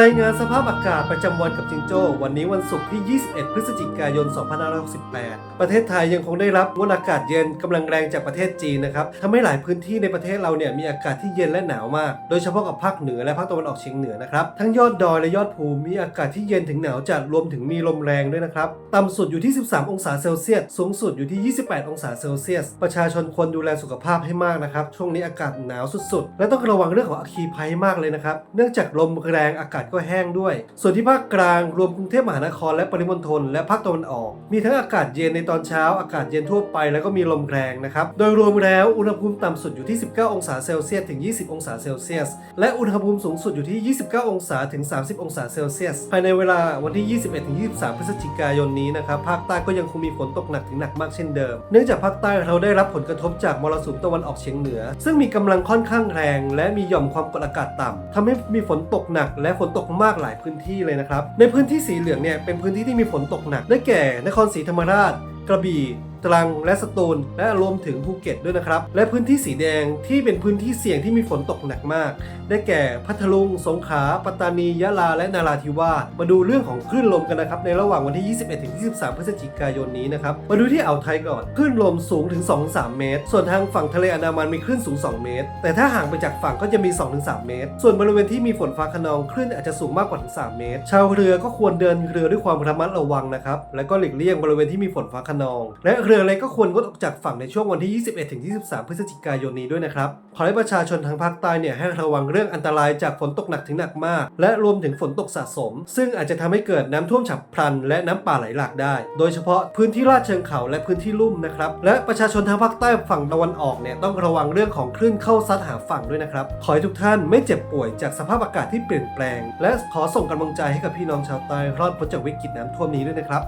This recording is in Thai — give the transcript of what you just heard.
รายงานสภาพอากาศประจำวันกับจิงโจ้ วันนี้วันศุกร์ที่ 21 พฤศจิกายน 2568 ประเทศไทยยังคงได้รับมวลอากาศเย็นกำลังแรงจากประเทศจีนนะครับทำให้หลายพื้นที่ในประเทศเราเนี่ยมีอากาศที่เย็นและหนาวมาก โดยเฉพาะกับภาคเหนือและภาคตะวันออกเฉียงเหนือนะครับ ทั้งยอดดอยและยอดภูมิมีอากาศที่เย็นถึงหนาวจัดรวมถึงมีลมแรงด้วยนะครับ ต่ำสุดอยู่ที่ 13 องศาเซลเซียส สูงสุดอยู่ที่ 28 องศาเซลเซียส ประชาชนควรดูแลสุขภาพให้มากนะครับ ช่วงนี้อากาศหนาวสุดๆ และต้องระวังเรื่องของอัคคีภัยมากเลยนะครับ เนื่องจากลมแรงอากาศก็แห้งด้วย ส่วนที่ภาคกลางรวมกรุงเทพมหานครและปริมณฑลและภาคตะวันออก มีทั้งอากาศเย็นในตอนเช้า อากาศเย็นทั่วไปแล้วก็มีลมแรงนะครับ โดยรวมแล้วอุณหภูมิต่ำสุดอยู่ที่ 19 องศาเซลเซียสถึง 20 องศาเซลเซียส และอุณหภูมิสูงสุดอยู่ที่ 29 องศาถึง 30 องศาเซลเซียส ภายในเวลาวันที่ 21ถึง23 พฤศจิกายนนี้นะครับ ภาคใต้ก็ยังคงมีฝนตกหนักถึงหนักมากเช่นเดิม เนื่องจากภาคใต้เราได้รับผลกระทบจากมรสุมตะวันออกเฉียงเหนือ ซึ่งมีกำลังค่อนข้างแรง และมีหย่อมความกดอากาศต่ำทำให้มีฝนตกหนักและฝนตกมากหลายพื้นที่เลยนะครับ ในพื้นที่สีเหลืองเนี่ยเป็นพื้นที่ที่มีฝนตกหนัก ได้แก่ นครศรีธรรมราช กระบี่ ตรังและสตูล และรวมถึงภูเก็ตด้วยนะครับ และพื้นที่สีแดงที่เป็นพื้นที่เสี่ยงที่มีฝนตกหนักมาก ได้แก่พัทลุง สงขลา ปัตตานี ยะลา และนาราธิวาส มาดูเรื่องของคลื่นลมกันนะครับ ในระหว่างวันที่ 21ถึง23 พฤศจิกายนนี้นะครับ มาดูที่อ่าวไทยก่อน คลื่นลมสูงถึง 2-3 เมตร ส่วนทางฝั่งทะเลอันดามันมีคลื่นสูง 2 เมตร แต่ถ้าห่างไปจากฝั่งก็จะมี 2-3 เมตร ส่วนบริเวณที่มีฝนฟ้าคะนองคลื่นอาจจะสูงมากกว่าถึง 3 เมตร ชาวเรือก็ควรเดินเรือด้วยความระมัดระวังนะครับ และก็หลีกเลี่ยงบริเวณที่มีฝนฟ้าคะนอง และเรือเล็กก็ควรงดออกจากฝั่งในช่วงวันที่ 21 ถึง 23 พฤศจิกายนนี้ด้วยนะครับ ขอให้ประชาชนทางภาคใต้เนี่ยให้ระวังเรื่องอันตรายจากฝนตกหนักถึงหนักมาก และรวมถึงฝนตกสะสม ซึ่งอาจจะทำให้เกิดน้ำท่วมฉับพลัน และน้ำป่าไหลหลากได้ โดยเฉพาะพื้นที่ลาดเชิงเขาและพื้นที่ลุ่มนะครับ และประชาชนทางภาคใต้ฝั่งตะวันออกเนี่ยต้องระวังเรื่องของคลื่นเข้าซัดหาฝั่งด้วยนะครับ ขอให้ทุกท่านไม่เจ็บป่วยจากสภาพอากาศที่เปลี่ยนแปลง และขอส่งกำลังใจให้กับพี่น้องชาวใต้รอดพ้นจากวิกฤตน้ำท่วมนี้ด้วยนะครับ